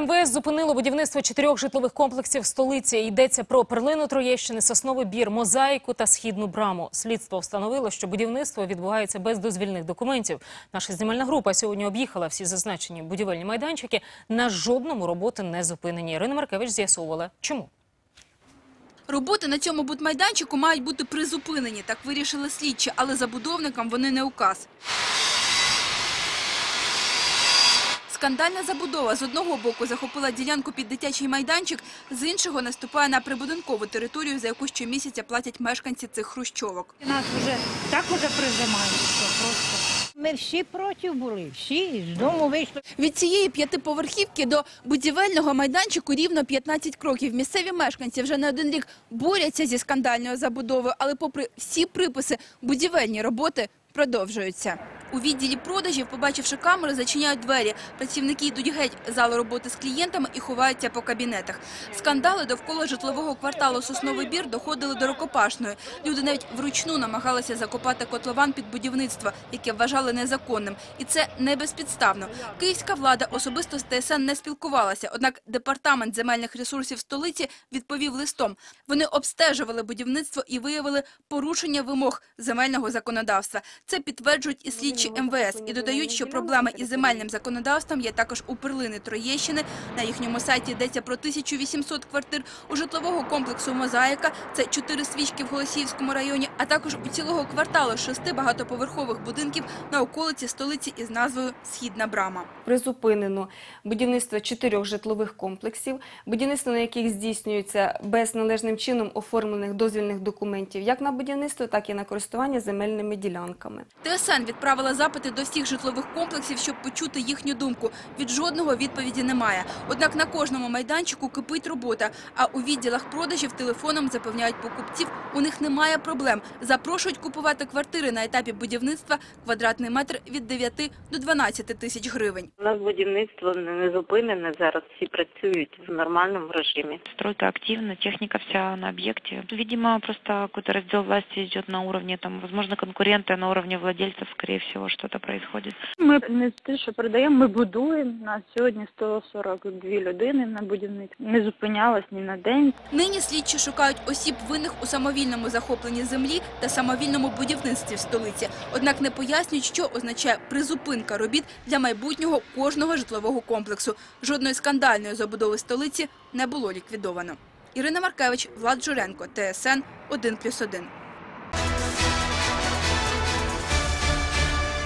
МВС зупинило будівництво чотирьох житлових комплексів столиці. Йдеться про перлину Троєщини, сосновий бір, мозаїку та східну браму. Слідство встановило, що будівництво відбувається без дозвільних документів. Наша знімальна група сьогодні об'їхала всі зазначені будівельні майданчики. На жодному роботи не зупинені. Ірина Маркевич з'ясовувала, чому. Роботи на цьому будмайданчику мають бути призупинені, так вирішили слідчі, але забудовникам вони не указ. Скандальна забудова з одного боку захопила ділянку під дитячий майданчик, з іншого наступає на прибудинкову територію, за яку щомісяця платять мешканці цих хрущовок. Нас вже так уже прижимають, що просто. Ми всі проти були, всі з дому вийшли. Від цієї п'ятиповерхівки до будівельного майданчику рівно 15 кроків. Місцеві мешканці вже не один рік борються зі скандальною забудовою, але попри всі приписи, будівельні роботи продовжуються. У відділі продажів, побачивши камери, зачиняють двері. Працівники йдуть геть залу роботи з клієнтами і ховаються по кабінетах. Скандали довкола житлового кварталу «Сосновий бір» доходили до рукопашної. Люди навіть вручну намагалися закопати котлован під будівництво, яке вважали незаконним. І це не безпідставно. Київська влада особисто з ТСН не спілкувалася, однак департамент земельних ресурсів столиці відповів листом. Вони обстежували будівництво і виявили порушення вимог земельного законодавства. Це підтверджують і слідчі МВС і додають, що проблеми із земельним законодавством є також у перлини Троєщини. На їхньому сайті йдеться про 1800 квартир у житлового комплексу «Мозаїка». Це чотири свічки в Голосіївському районі, а також у цілого кварталу шести багатоповерхових будинків на околиці столиці із назвою «Східна брама». призупинено будівництво чотирьох житлових комплексів, будівництво на яких здійснюється без належним чином оформлених дозвільних документів як на будівництво, так і на користування земельними ділянками. ТСН відправила запити до всіх житлових комплексів, щоб почути їхню думку. Від жодного відповіді немає. Однак на кожному майданчику кипить робота, а у відділах продажів телефоном запевняють покупців, у них немає проблем. Запрошують купувати квартири на етапі будівництва квадратний метр від 9 до 12 тисяч гривень. У нас будівництво не не зупинене зараз. Всі працюють в нормальному режимі. Стройка активна, техника вся на объекте. Видимо, просто какой-то раздел власти идет на уровне, там, возможно, конкуренты на уровне владельцев, скорее всего, что-то происходит. Ми не те, що продаємо, ми будуємо. На сьогодні 142 людини на будівництві. Не зупинялась ні на день. Нині слідчі шукають осіб винних у самовільному захопленні землі та самовільному будівництві в столиці. Однак не пояснюють, що означає призупинка робіт для майбутнього кожного житлового комплексу. Жодної скандальної забудови столиці не було ліквідовано. Ірина Маркевич, Влад Журенко, ТСН 1+,1.